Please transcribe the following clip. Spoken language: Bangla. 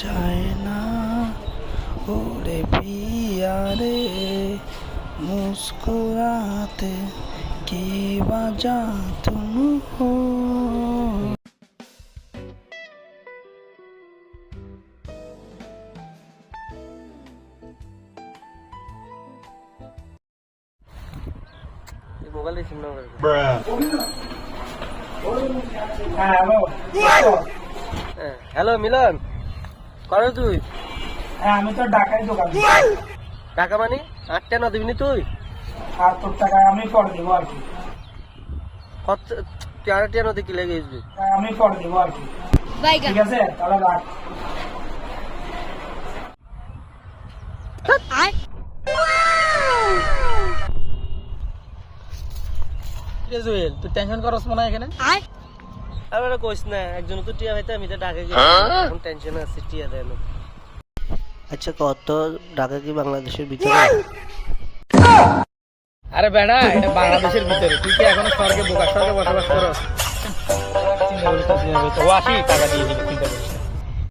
যায় না। ওরে পিয়া রে মুস্কুরাতে কি বাজা তুম হো মোবাইল সিম নাম্বার হ্যাঁ হ্যালো মিলন। করো তুই। হ্যাঁ আমি তো ঢাকায় দোকান টাকা মানে? আটটা না দিবি তুই? আর তোর টাকা আমি পরে দেবো আর কি। কত চারটা নদী কি লেগে গেছিলি হ্যাঁ, আমি পরে দেবো আর কি। ঠিক আছে তাহলে রাখ। তুই টেনশন করস মনে হয় এখানে? আমার কইস না একজন তো টিয়া হইতে আমি তো ঢাকা গেছি এখন টেনশন আছে টিয়া দেয় না। আচ্ছা কত ঢাকা কি বাংলাদেশের ভিতরে? আরে বেড়া এটা বাংলাদেশের ভিতরে। তুই কি এখনও স্বর্গে বোকা? স্বর্গে বসবাস করস? ও আসি টাকা দিয়ে দিবি চিন্তা করিস।